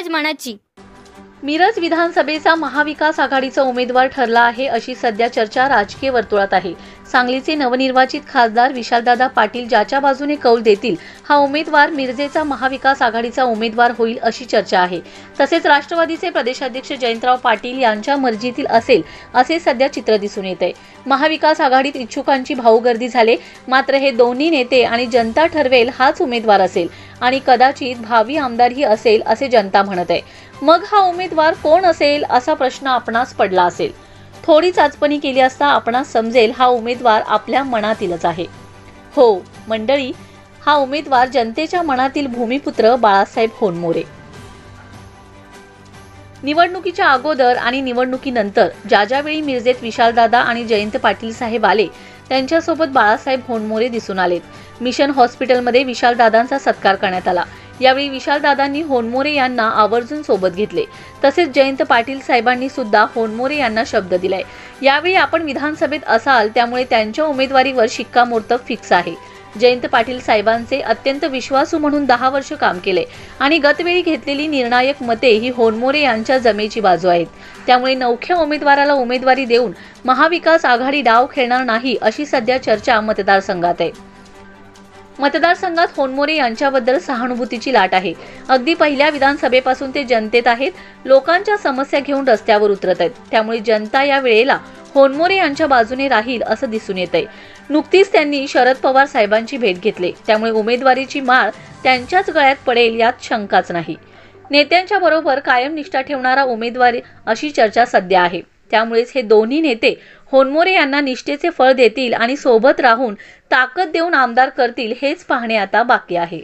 आवाज मनाची. मिरज विधानसभेचा महाविकास आघाडीचा उमेदवार ठरला आहे अशी सध्या चर्चा राजकीय वर्तुळात आहे. सांगलीचे नवनिर्वाचित खासदार विशालदादा पाटील ज्याच्या बाजूने कौल देतील हा उमेदवार मिरजेचा महाविकास आघाडीचा उमेदवार होईल अशी चर्चा आहे. तसेच राष्ट्रवादीचे प्रदेशाध्यक्ष जयंतराव पाटील यांच्या मर्जीतील असेल असे सध्या चित्र दिसून येत. आहे महाविकास आघाडीत इच्छुकांची भाऊगर्दी झाले मात्र हे दोन्ही नेते आणि जनता ठरवेल हाच उमेदवार असेल आणि कदाचित भावी आमदारही असेल असे जनता म्हणत आहे. मग हा उमेदवार कोण असेल असा प्रश्न आपणास पडला असेल. थोडी चाचपणी केली असता आपणास समजेल हा उमेदवार आपल्या मनातीलच आहे. हो मंडळी हा उमेदवार जनतेच्या मनातील भूमिपुत्र बाळासाहेब होनमोरे. निवडणुकीच्या अगोदर आणि निवडणुकीनंतर ज्या ज्यावेळी मिरजेत विशालदादा आणि जयंत पाटील साहेब आले त्यांच्यासोबत बाळासाहेब होनमोरे दिसून आलेत. मिशन हॉस्पिटलमध्ये विशालदादांचा सत्कार करण्यात आला. यावेळी विशालदादांनी होनमोरे यांना आवर्जून सोबत घेतले. तसेच जयंत पाटील साहेबांनी सुद्धा होनमोरे यांना शब्द दिलाय. यावेळी आपण विधानसभेत असाल त्यामुळे त्यांच्या उमेदवारीवर शिक्कामोर्तब फिक्स आहे. जयंत पाटील साहेबांचे अत्यंत विश्वासू म्हणून दहा वर्ष काम केले आणि गतवेळी घेतलेली निर्णायक मते ही होनमोरे यांच्या जमेची बाजू आहेत. त्यामुळे नवख्या उमेदवाराला उमेदवारी देऊन महाविकास आघाडी डाव खेळणार नाही अशी सध्या चर्चा मतदारसंघात आहे. मतदारसंघात होनमोरे यांच्याबद्दल सहानुभूतीची लाट आहे. अगदी पहिल्या विधानसभेपासून ते जनतेत आहेत. लोकांच्या समस्या घेऊन रस्त्यावर उतरत आहेत. त्यामुळे जनता या वेळेला होनमोरे यांच्या बाजूने राहील असं दिसून येत आहे नुकतीच त्यांनी शरद पवार साहेबांची भेट घेतली. त्यामुळे उमेदवारीची माळ त्यांच्याच गळ्यात पडेल यात शंकाच नाही. नेत्यांच्या बरोबर कायम निष्ठा ठेवणारा उमेदवारी अशी चर्चा सध्या आहे. त्यामुळेच हे दोन्ही नेते होनमोरे यांना निष्ठेचे फळ देतील आणि सोबत राहून ताकद देऊन आमदार करतील हेच पाहणे आता बाकी आहे.